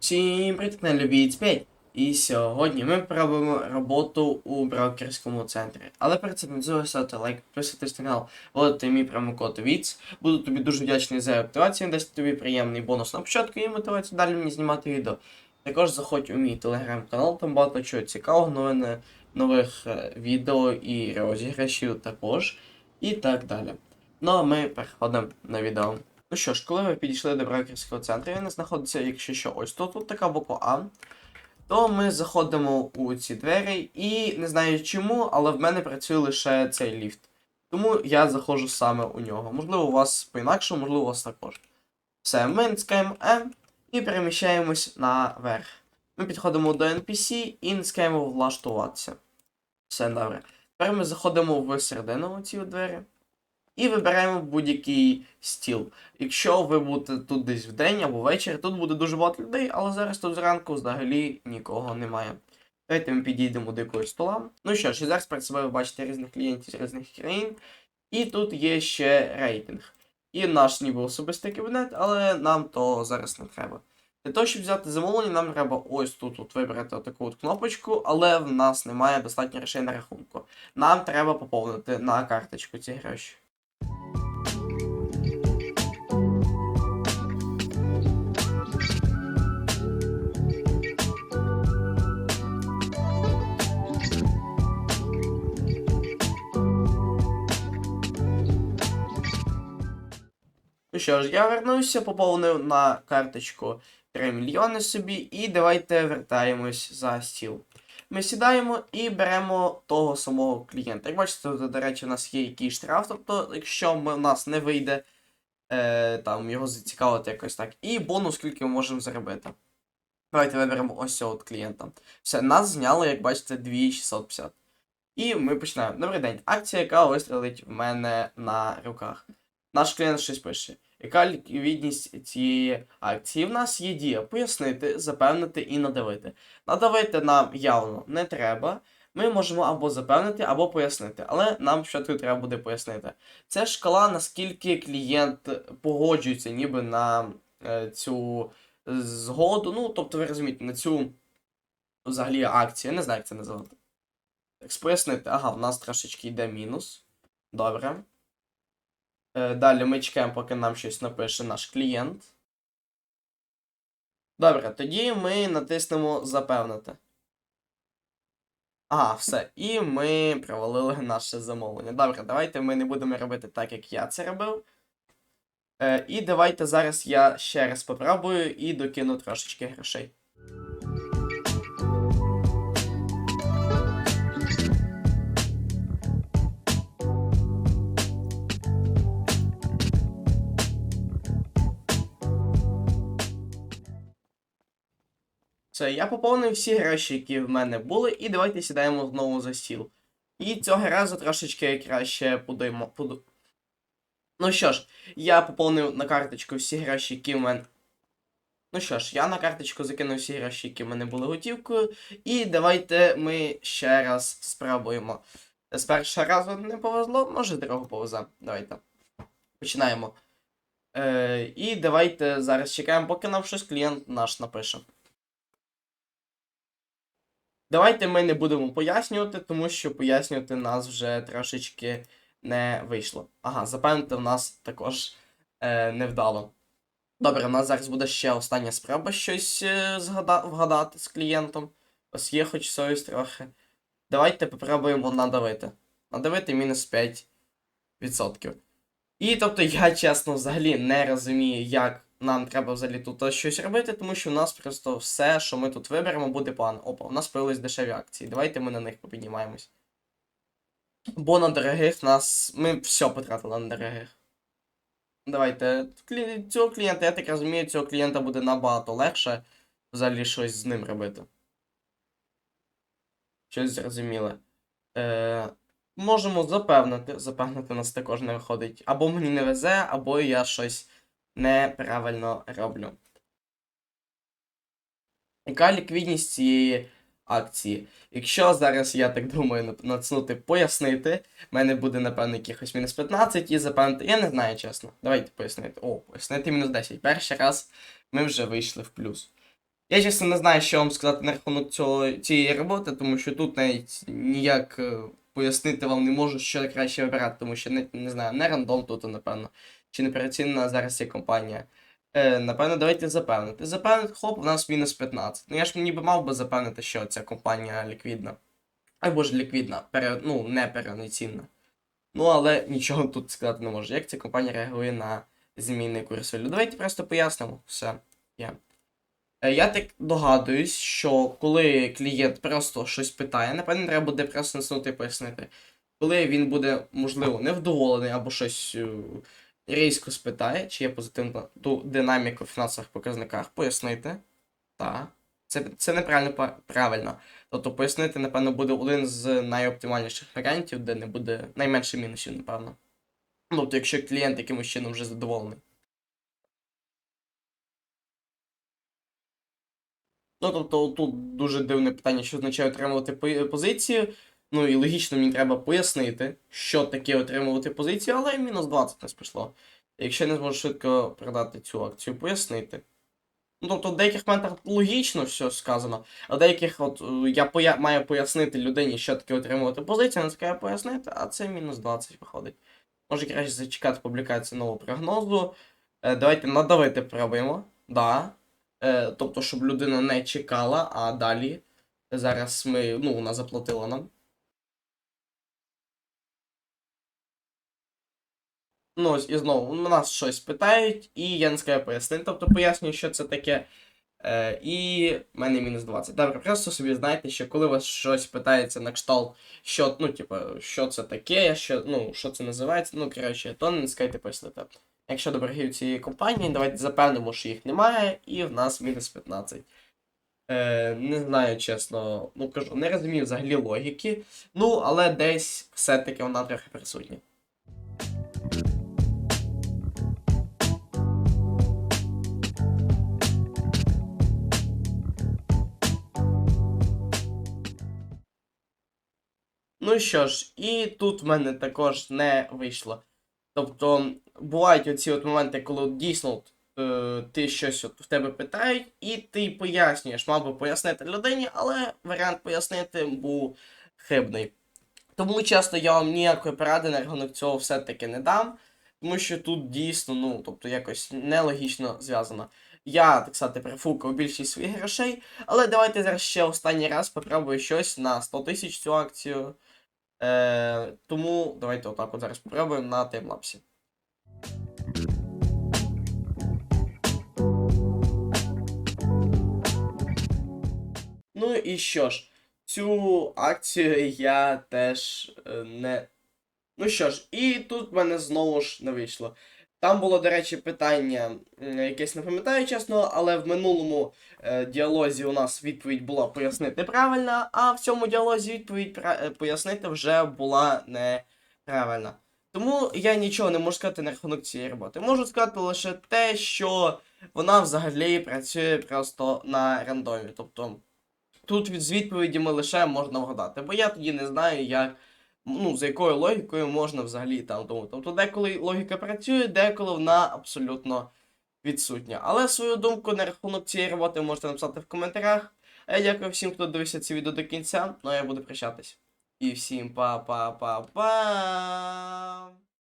Всім привіт, на Любіть 5. І сьогодні ми пробуємо роботу у брокерському центрі. Але перед цим не забудь ставити лайк, підписуйтесь на канал, вводити мій промокод ВІЦ. Буду тобі дуже вдячний за активацію, дасть тобі приємний бонус на початку і мотивацію далі мені знімати відео. Також заходь у мій телеграм-канал, там багато чого цікавого, новини нових е, відео і розіграшів також. І так далі. Ну а ми переходимо на відео. Ну що ж, коли ви підійшли до брокерського центру, він знаходиться, якщо що, ось тут, тут така буква А. То ми заходимо у ці двері і не знаю чому, але в мене працює лише цей ліфт. Тому я заходжу саме у нього. Можливо, у вас по-інакшому, можливо, у вас також. Все, ми натискаємо E і переміщаємось наверх. Ми підходимо до NPC і натискаємо влаштуватися. Все добре. Тепер ми заходимо в середину у двері. І вибираємо будь-який стіл. Якщо ви будете тут десь в день або ввечері, тут буде дуже багато людей, але зараз тут зранку взагалі нікого немає. Давайте ми підійдемо до якогось стола. Ну що ж, і зараз перед собою ви бачите різних клієнтів з різних країн. І тут є ще рейтинг. І наш ніби особистий кабінет, але нам то зараз не треба. Для того, щоб взяти замовлення, нам треба ось тут от вибрати таку от кнопочку, але в нас немає достатньо грошей на рахунку. Нам треба поповнити на карточку ці гроші. Ну що ж, я вернувся, поповнив на карточку 3 мільйони собі, і давайте вертаємось за стіл. Ми сідаємо і беремо того самого клієнта. Як бачите, тут, до речі, у нас є якийсь штраф, тобто, якщо ми, в нас не вийде е, там, його зацікавити якось так. І бонус, скільки ми можемо заробити. Давайте виберемо ось цього от клієнта. Все, нас зняли, як бачите, 2650. І ми починаємо. Добрий день. Акція, яка вистрілить в мене на руках. Наш клієнт щось пише. Яка ліквідність цієї акції? В нас є дія пояснити, запевнити і надавити. Надавити нам явно не треба. Ми можемо або запевнити, або пояснити. Але нам спочатку треба буде пояснити. Це шкала, наскільки клієнт погоджується ніби на е, цю згоду. Ну, тобто, ви розумієте, на цю взагалі акцію. Я не знаю, як це називати. Так, пояснити. Ага, в нас трошечки йде мінус. Добре. Е, Далі ми чекаємо, поки нам щось напише наш клієнт. Добре, тоді ми натиснемо запевнити. Ага, все. І ми провалили наше замовлення. Добре, давайте ми не будемо робити так, як я це робив. Е, і давайте зараз я ще раз попробую і докину трошечки грошей. Все, я поповнив всі гроші, які в мене були, і давайте сідаємо знову за стіл. І цього разу трошечки краще подуємо. Поду... Ну що ж, я поповнив на карточку всі гроші, які в мене. Ну що ж, я на карточку закинув всі гроші, які в мене були готівкою. І давайте ми ще раз спробуємо. З першого разу не повезло, може другого повезе. Давайте. Починаємо. Е, і давайте зараз чекаємо, поки нам щось клієнт наш напише. Давайте ми не будемо пояснювати, тому що пояснювати нас вже трошечки не вийшло. Ага, запевнити в нас також е, не вдало. Добре, у нас зараз буде ще остання спроба щось е, згада... вгадати з клієнтом. Ось є хоч совість трохи. Давайте попробуємо надавити. Надавити мінус 5%. І тобто я чесно взагалі не розумію, як нам треба взагалі тут щось робити, тому що у нас просто все, що ми тут виберемо, буде погано. Опа, у нас появились дешеві акції. Давайте ми на них попіднімаємось. Бо на дорогих нас. Ми все потратили на дорогих. Давайте. Клі... Цього клієнта, я так розумію, цього клієнта буде набагато легше взагалі щось з ним робити. Щось зрозуміле. Е... Можемо запевнити. Запевнити нас також не виходить. Або мені не везе, або я щось неправильно роблю. Яка ліквідність цієї акції? Якщо зараз, я так думаю, натиснути пояснити, в мене буде, напевно, якихось мінус 15 і запевнити. Я не знаю, чесно. Давайте пояснити. О, пояснити мінус 10. Перший раз ми вже вийшли в плюс. Я чесно не знаю, що вам сказати на рахунок цього, цієї роботи, тому що тут навіть ніяк е, пояснити вам не можу, що краще вибирати, тому що не, не знаю, не рандом тут, напевно, чи не переоцінена зараз є компанія. Е, напевно, давайте запевнити. Запевнити, хоп, у нас мінус 15. Ну я ж ніби мав би запевнити, що ця компанія ліквідна. Або ж ліквідна, пере, ну, не переоцінна. Ну, але нічого тут сказати не можу. Як ця компанія реагує на зміни курсу? Давайте просто пояснимо все. Я. Е, Я так догадуюсь, що коли клієнт просто щось питає, напевно, треба буде просто наснути і пояснити. Коли він буде, можливо, невдоволений або щось е, різко спитає, чи є позитивна ту динаміку в фінансових показниках, пояснити. Так. Це, це неправильно правильно. Тобто пояснити, напевно, буде один з найоптимальніших варіантів, де не буде найменше мінусів, напевно. Тобто, якщо клієнт якимось чином вже задоволений. Ну, тобто, тут дуже дивне питання, що означає отримувати позицію. Ну і логічно мені треба пояснити, що таке отримувати позицію, але мінус 20 не спішло. Якщо я не зможу швидко продати цю акцію, пояснити. Ну, тобто, в деяких моментах логічно все сказано, а в деяких от е, я поя... маю пояснити людині, що таке отримувати позицію, не таке пояснити, а це мінус 20 виходить. Може краще зачекати публікацію нового прогнозу. Е, давайте надавити пробуємо. Да. Е, тобто, щоб людина не чекала, а далі. Зараз ми, ну, вона заплатила нам. Ну, і знову, нас щось питають, і я не скажу пояснити, тобто пояснюю, що це таке. Е, і в мене мінус 20. Добре, просто собі знайте, що коли вас щось питається на кшталт, що, ну, типу, що це таке, що, ну, що це називається, ну, коротше, то не скайте пояснити. Якщо до боргів цієї компанії, давайте запевнимо, що їх немає, і в нас мінус 15. Е, не знаю, чесно, ну кажу, не розумію взагалі логіки. Ну, але десь все-таки вона трохи присутня. Ну що ж, і тут в мене також не вийшло. Тобто, бувають оці от моменти, коли дійсно е, ти щось от в тебе питають, і ти пояснюєш, мав би пояснити людині, але варіант пояснити був хибний. Тому часто я вам ніякої поради на рахунок цього все-таки не дам, тому що тут дійсно, ну, тобто, якось нелогічно зв'язано. Я, так сказати, прифукав більшість своїх грошей, але давайте зараз ще останній раз попробую щось на 100 тисяч цю акцію. Е, тому давайте отак от зараз попробуємо на таймлапсі. Ну і що ж, цю акцію я теж е, не. Ну що ж, і тут в мене знову ж не вийшло. Там було, до речі, питання, якесь не пам'ятаю чесно, але в минулому е, діалозі у нас відповідь була пояснити правильно, а в цьому діалозі відповідь е, пояснити вже була неправильна. Тому я нічого не можу сказати на рахунок цієї роботи. Можу сказати лише те, що вона взагалі працює просто на рандомі. Тобто тут з відповідями лише можна вгадати, бо я тоді не знаю, як. Ну, за якою логікою можна взагалі там думати. Тобто деколи логіка працює, деколи вона абсолютно відсутня. Але свою думку на рахунок цієї роботи можете написати в коментарях. А я дякую всім, хто дивився це відео до кінця. Ну а я буду прощатись. І всім па-па-па-па.